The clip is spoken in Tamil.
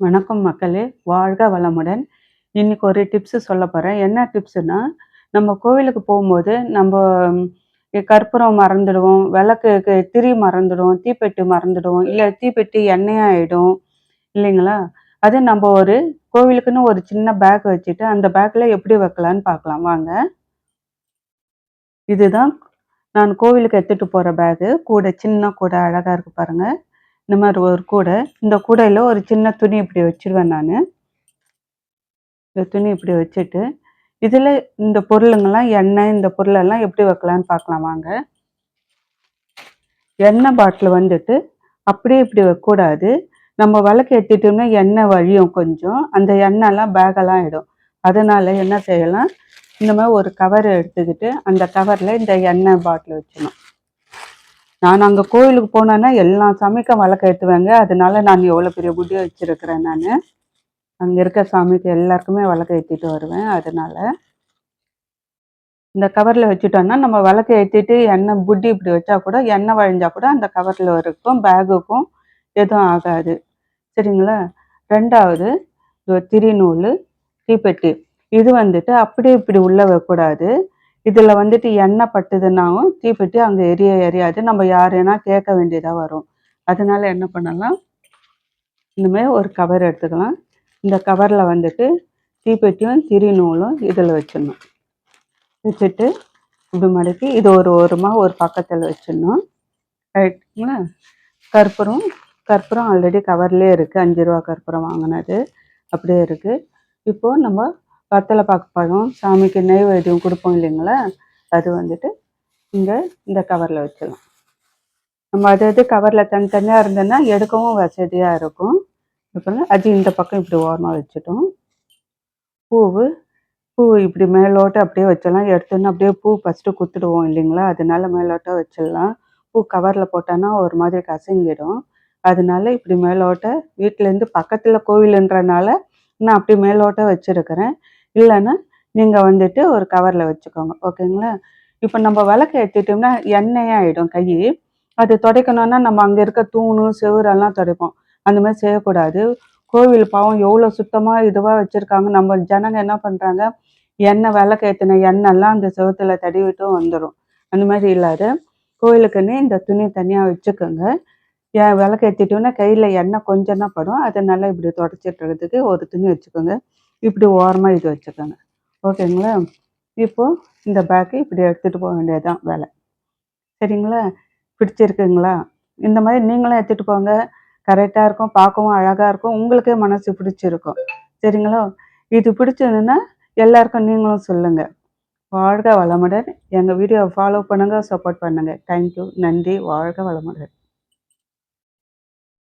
வணக்கம் மக்களே. வாழ்க வளமுடன். இன்னைக்கு ஒரு டிப்ஸு சொல்ல போகிறேன் என்ன டிப்ஸுனா நம்ம கோவிலுக்கு போகும்போது நம்ம கற்பூரம் மறந்துடுவோம் விளக்கு திரி மறந்துடுவோம் தீப்பெட்டி மறந்துடுவோம் இல்லை தீப்பெட்டி எண்ணெயாயிடும் இல்லைங்களா? அது நம்ம ஒரு கோவிலுக்குன்னு ஒரு சின்ன பேக் வச்சுட்டு அந்த பேக்கில் எப்படி வைக்கலான்னு பார்க்கலாம். வாங்க. இதுதான் நான் கோவிலுக்கு எடுத்துகிட்டு போகிற பேகு கூட சின்ன கூட அழகாக இருக்குது பாருங்கள் இந்த மாதிரி ஒரு கூடை. இந்த கூடையில் ஒரு சின்ன துணி இப்படி வச்சிருவேன் நான். இந்த துணி இப்படி வச்சுட்டு இதில் இந்த பொருளுங்கெல்லாம் எண்ணெய் இந்த பொருளெல்லாம் எப்படி வைக்கலான்னு பார்க்கலாம் வாங்க. எண்ணெய் பாட்டில் வந்துட்டு அப்படியே இப்படி வைக்கக்கூடாது. நம்ம விளக்கு ஏற்றிட்டோம்னா எண்ணெய் வழியும் கொஞ்சம். அந்த எண்ணெய்லாம் பேகெல்லாம் ஆகிடும் அதனால் என்ன செய்யலாம்? இந்த மாதிரி ஒரு கவர் எடுத்துக்கிட்டு அந்த கவரில் இந்த எண்ணெய் பாட்டில் வச்சிடணும் நான் அங்கே கோயிலுக்கு போனேன்னா எல்லா சாமிக்கும் வழக்க ஏற்றுவேங்க அதனால நான் எவ்வளோ பெரிய புட்டி வச்சுருக்கிறேன் நான். அங்கே இருக்க சாமிக்கு எல்லாருக்குமே விளக்கு ஏற்றிட்டு வருவேன். அதனால இந்த கவரில் வச்சுட்டோன்னா நம்ம விளக்கு ஏற்றிட்டு எண்ணெய் புட்டி இப்படி வச்சா கூட எண்ணெய் வழிஞ்சால் கூட அந்த கவரில் இருக்கும் பேகுக்கும் எதுவும் ஆகாது. சரிங்களா? ரெண்டாவது இது திரி நூல் தீப்பெட்டி. இது வந்துட்டு அப்படியே இப்படி உள்ளே வைக்கக்கூடாது. இதில் வந்துட்டு எண்ணெய் பட்டுதுன்னாவும் தீப்பெட்டி அங்கே எரிய எரியாது. நம்ம யாரைனா கேட்க வேண்டியதாக வரும். அதனால என்ன பண்ணலாம்? இனிமேல் ஒரு கவர் எடுத்துக்கலாம். இந்த கவரில் வந்துட்டு தீப்பெட்டியும் திரி நூலும் இதில் வச்சிடணும். வச்சுட்டு இப்படி மடக்கி இது ஒரு ஓரமாக ஒரு பக்கத்தில் வச்சிடணும். ரைட்டுங்களா கற்பூரம் கற்பூரம் ஆல்ரெடி கவர்லேயே இருக்குது அஞ்சு ரூபா கற்பூரம் வாங்கினது. அப்படியே இருக்குது இப்போது நம்ம வத்தலை பாக்கு பழம் சாமிக்கு நெய்வேத்தியம் கொடுப்போம் இல்லைங்களா? அது வந்துட்டு இங்கே இந்த கவரில் வச்சிடலாம். நம்ம அது அது கவரில் தனித்தனியாக இருந்ததுன்னா எடுக்கவும் வசதியாக இருக்கும். இப்போ அது இந்த பக்கம் இப்படி ஓரமாக வச்சுட்டோம். பூவு பூ இப்படி மேலோட்டம் அப்படியே வச்சிடலாம். எடுத்தோன்னா அப்படியே பூ ஃபஸ்ட்டு குத்துடுவோம் இல்லைங்களா? அதனால மேலோட்டம் வச்சிடலாம். பூ கவரில் போட்டோன்னா ஒரு மாதிரி கசங்கிடும். அதனால இப்படி மேலோட்ட வீட்டிலேருந்து பக்கத்தில் கோவிலுன்றனால நான் அப்படி மேலோட்ட வச்சுருக்கிறேன். இல்லைன்னா நீங்கள் வந்துட்டு ஒரு கவரில் வச்சுக்கோங்க. ஓகேங்களா? இப்போ நம்ம விளக்கு ஏற்றிட்டோம்னா எண்ணெயாகிடும் கை. அது துடைக்கணும்னா நம்ம அங்கே இருக்க தூணு செவரெல்லாம் துடைப்போம். அந்த மாதிரி செய்யக்கூடாது. கோவில் பாவம் எவ்வளோ சுத்தமாக இதுவாக வச்சுருக்காங்க. நம்ம ஜனங்க என்ன பண்ணுறாங்க எண்ணெய் விளக்கு ஏற்றின எண்ணெய்லாம் அந்த செவுத்துல தடவிட்டும் வந்துடும் அந்த மாதிரி இல்லாத கோயிலுக்குன்னு இந்த துணி தனியாக வச்சுக்கோங்க. ஏன் விளக்கு ஏற்றிட்டோன்னா கையில் எண்ணெய் கொஞ்சம் தான் படும். அதை நல்லா இப்படி தொடச்சிட்டுறதுக்கு ஒரு துணி வச்சுக்கோங்க. இப்படி ஓரமாக இது வச்சுக்கோங்க ஓகேங்களா? இப்போது இந்த பேக்கு இப்படி எடுத்துகிட்டு போக வேண்டியதுதான் வேலை. சரிங்களா? பிடிச்சிருக்குங்களா? இந்த மாதிரி நீங்களும் எடுத்துகிட்டு போங்க. கரெக்டாக இருக்கும் பார்க்கவும் அழகாக இருக்கும். உங்களுக்கே மனசு பிடிச்சிருக்கும். சரிங்களா? இது பிடிச்சதுன்னா எல்லாருக்கும் நீங்களும் சொல்லுங்கள் வாழ்க வளமுடன். எங்கள் வீடியோவை ஃபாலோ பண்ணுங்கள் சப்போர்ட் பண்ணுங்கள் தேங்க்யூ நன்றி. வாழ்க வளமுடன்.